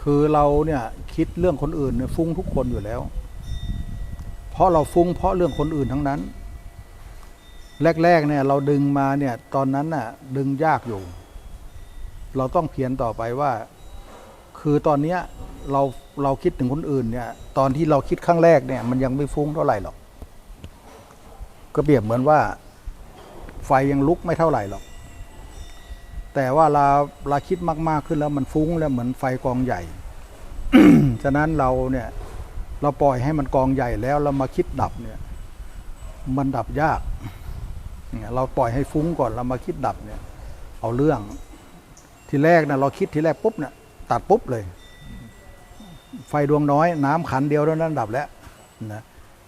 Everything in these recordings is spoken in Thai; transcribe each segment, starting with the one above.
คือเราเนี่ยคิดเรื่องคนอื่นเนี่ยฟุ้งทุกคนอยู่แล้ว เพราะเราฟุ้งเพราะเรื่องคนอื่นทั้งนั้น แรก ๆ เนี่ย เราดึงมาเนี่ย ตอนนั้นน่ะ ดึงยากอยู่ เราต้องเพียรต่อไปว่า คือตอนเนี้ยเราเราคิดถึงคนอื่นเนี่ย ตอนที่เราคิดครั้งแรกเนี่ย มันยังไม่ฟุ้งเท่าไหร่หรอก ก็เปรียบเหมือนว่า ไฟยังลุกไม่เท่าไหร่หรอก แต่ว่าเราเราคิดมากๆขึ้นแล้วมันฟุ้งแล้วเหมือนไฟกองใหญ่ ฉะนั้นเราเนี่ยเราปล่อยให้มันกองใหญ่แล้วเรามาคิดดับเนี่ยมันดับยากเนี่ยเราปล่อยให้ฟุ้งก่อนเรามาคิดดับเนี่ยเอาเรื่องทีแรกนะเราคิดทีแรกปุ๊บเนี่ยตัดปุ๊บเลย ไฟดวงน้อย น้ำขันเดียวเท่านั้นดับแล้วนะ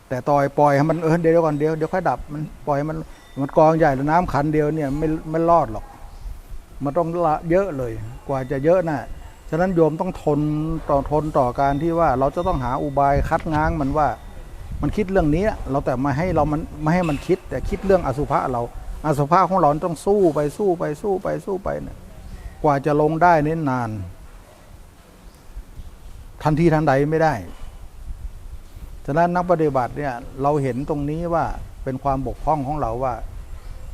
แต่ต่อยปล่อยให้มันเออเดี๋ยวก่อนเดี๋ยวเดี๋ยวค่อยดับมันปล่อยมันมันกองใหญ่แล้วน้ำขันเดียวเนี่ยไม่ไม่รอดหรอก มันต้องละเยอะเลย กว่าจะเยอะนะ่ะฉะนั้นโยมต้องทนต่อทนต่อการที่ว่าเราจะต้องหาอุบายคัดง้างมันว่า มันคิดเรื่องนี้เราแต่มาให้เรามันไม่ให้มันคิด แต่คิดเรื่องอสุภะเราอสุภะของเราต้องสู้ไปสู้ไปสู้ไปสู้ไปเนี่ยกว่าจะลงได้เนี่นาน ทันทีทันใดไม่ได้ฉะนั้นนักปฏิบัติเนี่ยเราเห็นตรงนี้ว่าเป็นความบกพร่องของเราว่า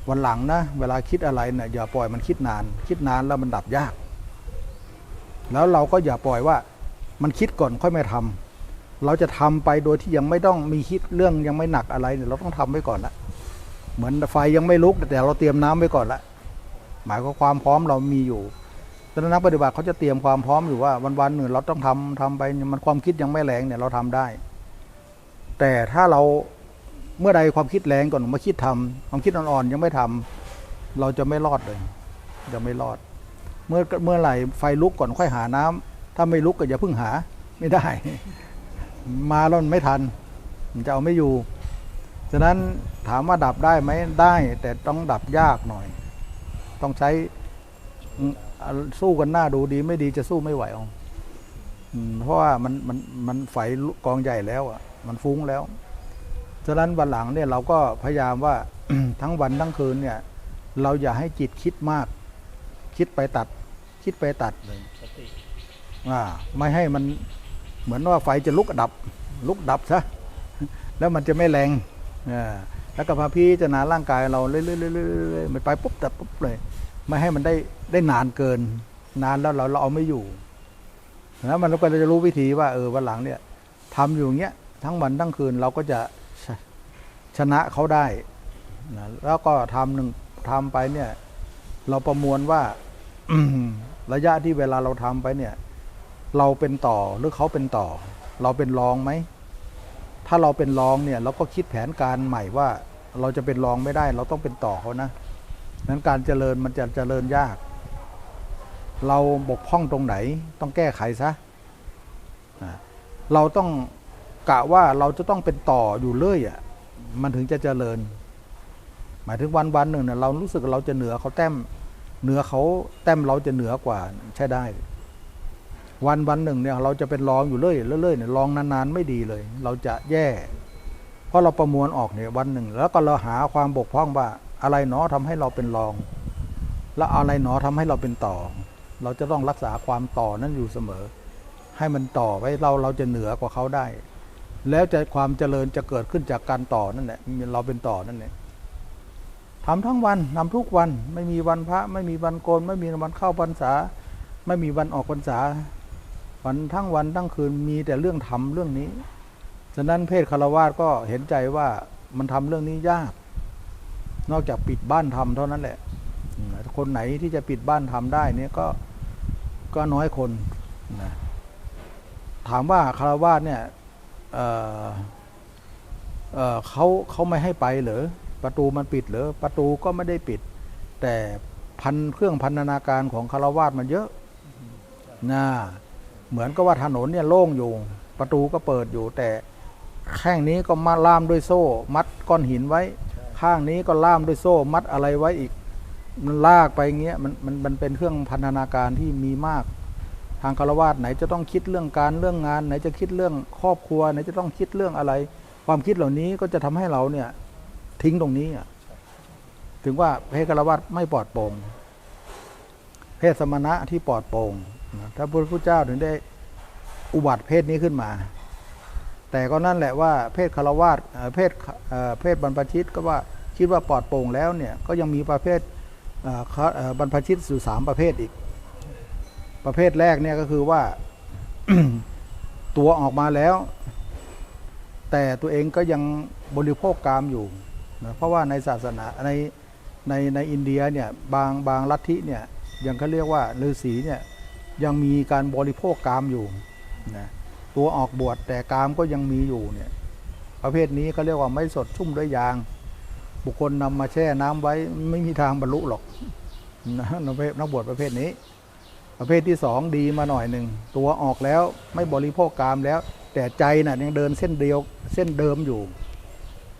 วันหลังนะเวลาคิดอะไรเนี่ยอย่าปล่อยมันคิดนาน คิดนานแล้วมันดับยาก แล้วเราก็อย่าปล่อยว่ามันคิดก่อนค่อยไม่ทำเราจะทำไปโดยที่ยังไม่ต้องมีคิดเรื่องยังไม่หนักอะไรเนี่ยเราต้องทำไว้ก่อนละเหมือนไฟยังไม่ลุกแต่เราเตรียมน้ำไว้ก่อนละหมายความความพร้อมเรามีอยู่ดังนั้นนักปฏิบัติเขาจะเตรียมความพร้อมอยู่ว่าวันวันๆหนึ่งเราต้องทำทำไปมันความคิดยังไม่แรงเนี่ยเราทำได้ แต่ถ้าเรา เมื่อใดความคิดแรงก่อนมาคิดทำความคิดอ่อนๆยังไม่ทำเราจะไม่รอดเลยจะไม่รอด เมื่อเมื่อไหร่ไฟลุกก่อนค่อยหาน้ำถ้าไม่ลุกก็อย่าเพิ่งหาไม่ได้ มาแล้วมันไม่ทัน มันจะเอาไม่อยู่ ฉะนั้นถามว่าดับได้ไหมได้ แต่ต้องดับยากหน่อย ต้องใช้สู้กันหน้าดูดีไม่ดีจะสู้ไม่ไหวเอาอืมเพราะว่ามันมันมันไฟกองใหญ่แล้วอะ มันฟุ้งแล้ว ฉะนั้นวันหลังเนี่ยเราก็พยายามว่า ทั้งวันทั้งคืนเนี่ยเราอย่าให้จิตคิดมาก คิดไปตัด คิดไปตัดเลยสติอ่าไม่ให้มันเหมือนว่าไฟจะลุกดับ ลุกดับซะแล้วมันจะไม่แรงอ่าแล้วก็พาพี่จะนาร่างกายเราเรื่อยๆๆๆๆมันไปปุ๊บตัดปุ๊บเลย ไม่ให้มันได้ได้นานเกิน นานแล้วเราเราเอาไม่อยู่แล้วมันก็จะรู้วิธีว่าเออวันหลังเนี่ยทำอยู่อย่างเงี้ยทั้งวันทั้งคืนเราก็จะ ชนะเขาได้นะแล้วก็ทำหนึ่งทำไปเนี่ย เราประมวลว่าระยะที่เวลาเราทำไปเนี่ย เราเป็นต่อหรือเขาเป็นต่อ เราเป็นรองไหม ถ้าเราเป็นรองเนี่ยเราก็คิดแผนการใหม่ว่าเราจะเป็นรองไม่ได้ เราต้องเป็นต่อเขานะนั้นการเจริญมันจะเจริญยาก เราบกพร่องตรงไหน ต้องแก้ไขซะเราต้อง กะว่าเราจะต้องเป็นต่ออยู่เรื่อยอะมันถึงจะเจริญ หมายถึงวันวันหนึ่งเนี่ยเรารู้สึกเราจะเหนือเขาแต้มเหนือเขาแต้มเราจะเหนือกว่าใช่ได้ วันวันหนึ่งเนี่ยเราจะเป็นรองอยู่เรื่อยเรื่อยๆเนี่ยรองนานๆไม่ดีเลย เราจะแย่ เพราะเราประมวลออกเนี่ยวันหนึ่ง แล้วก็เราหาความบกพร่องว่าอะไรหนอทำให้เราเป็นรอง แล้วอะไรหนอทำให้เราเป็นต่อ เราจะต้องรักษาความต่อนั้นอยู่เสมอ ให้มันต่อไว้เราเราจะเหนือกว่าเขาได้ แล้วจะความเจริญจะเกิดขึ้นจากการต่อนั่นแหละเราเป็นต่อนั่นแหละทำทั้งวันทำทุกวันไม่มีวันพระ ไม่มีวันโกน ไม่มีวันเข้าพรรษา ไม่มีวันออกพรรษาวันทั้งวันทั้งคืนมีแต่เรื่องทำเรื่องนี้ฉะนั้นเพศคารวาสก็เห็นใจว่ามันทำเรื่องนี้ยาก นอกจากปิดบ้านทำเท่านั้นแหละ คนไหนที่จะปิดบ้านทำได้เนี่ยก็ก็น้อยคนนะถามว่าคารวาสเนี่ย เเเขาเขาไม่ให้ไปเหรอประตูมันปิดเหรอประตูก็ไม่ได้ปิด แต่พันเครื่องพันนาการของคารวาสมันเยอะนะเหมือนกับว่าถนนเนี่ยโล่งอยู่ ประตูก็เปิดอยู่ แต่แข้งนี้ก็มาล่ามด้วยโซ่ มัดก้อนหินไว้ ข้างนี้ก็ล่ามด้วยโซ่ มัดอะไรไว้อีก มันลากไปเงี้ยมันมันมันเป็นเครื่องพันนาการที่มีมาก ทางคารวาสไหนจะต้องคิดเรื่องการเรื่องงาน ไหนจะคิดเรื่องครอบครัวไหนจะต้องคิดเรื่องอะไร ความคิดเหล่านี้ก็จะทำให้เราเนี่ยทิ้งตรงนี้ถึงว่าเพศคารวาสไม่ปลอดโปร่งเพศสมณะที่ปลอดโปร่งถ้าพระพุทธเจ้าถึงได้อุบัติเพศนี้ขึ้นมา แต่ก็นั่นแหละว่าเพศคารวาสเพศเพศบรรพชิตก็ว่าคิดว่าปลอดโปร่งแล้วเนี่ยก็ยังมีประเภทบรรพชิตสู่สามประเภทอีก ประเภทแรกเนี่ยก็คือว่าตัวออกมาแล้ว แต่ตัวเองก็ยังบริโภคกามอยู่นะเพราะว่าในศาสนาในในในอินเดียเนี่ยบางบางลัทธิเนี่ยยังเขาเรียกว่าฤาษีเนี่ยยังมีการบริโภคกามอยู่นะตัวออกบวชแต่กามก็ยังมีอยู่เนี่ยประเภทนี้เขาเรียกว่าไม่สดชุ่มด้วยยาง บุคคลนำมาแช่น้ำไว้ไม่มีทางบรรลุหรอกนะนักบวชประเภทนี้ ประเภทที่สองดีมาหน่อยหนึ่งตัวออกแล้วไม่บริโภคกามแล้ว แต่ใจน่ะยังเดินเส้นเดียวเส้นเดิมอยู่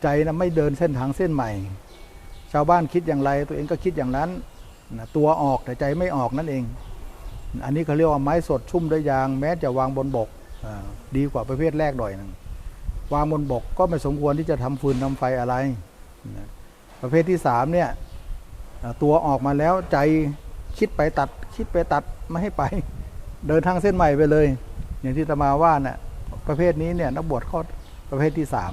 ใจนะไม่เดินเส้นทางเส้นใหม่ ชาวบ้านคิดอย่างไรตัวเองก็คิดอย่างนั้นนะตัวออกแต่ใจไม่ออกนั่นเอง อันนี้เขาเรียกว่าไม้สดชุ่มด้วยยาง แม้จะวางบนบกดีกว่าประเภทแรกหน่อยหนึงวางบนบกก็ไม่สมควรที่จะทำฟืนทำไฟอะไรนะประเภทที่สามเนี่ยตัวออกมาแล้วใจ คิดไปตัด คิดไปตัดไม่ให้ไป เดินทางเส้นใหม่ไปเลย อย่างที่ตมาว่าน่ะประเภทนี้เนี่ยนักบวชเขาประเภทที่สาม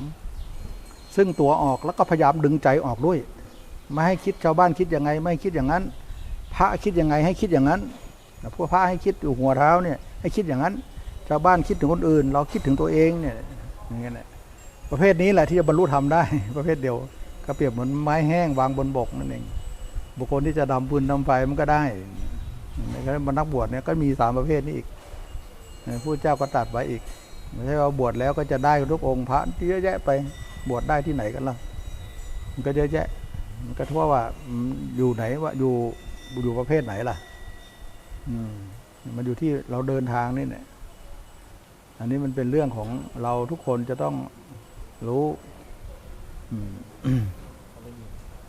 ซึ่งตัวออกแล้วก็พยายามดึงใจออกด้วย ไม่ให้คิดชาวบ้านคิดยังไง ไม่คิดอย่างนั้น พระคิดยังไงให้คิดอย่างนั้นพวกพระให้คิดอยู่หัวเท้าเนี่ยให้คิดอย่างนั้น ชาวบ้านคิดถึงคนอื่น เราคิดถึงตัวเองเนี่ยอย่างเงี้ยแหละประเภทนี้แหละที่จะบรรลุธรรมได้ ประเภทเดียวก็เปรียบเหมือนไม้แห้งวางบนบกนั่นเอง บุคคลที่จะดำปืนดำไฟมันก็ได้ในการบรรนักบวชเนี่ยก็มีสามประเภทนี้อีกผู้เจ้าก็ตัดไว้อีก ไม่ใช่ว่าบวชแล้วก็จะได้ทุกองค์พระที่เยอะแยะไปบวชได้ที่ไหนกันล่ะมันก็เยอะแยะ มันก็ทั่วว่าอืมอยู่ไหนว่าอยู่อยู่ประเภทไหนล่ะ อืมมันอยู่ที่เราเดินทางนี่เนี่ยอันนี้มันเป็นเรื่องของเราทุกคนจะต้องรู้ อืม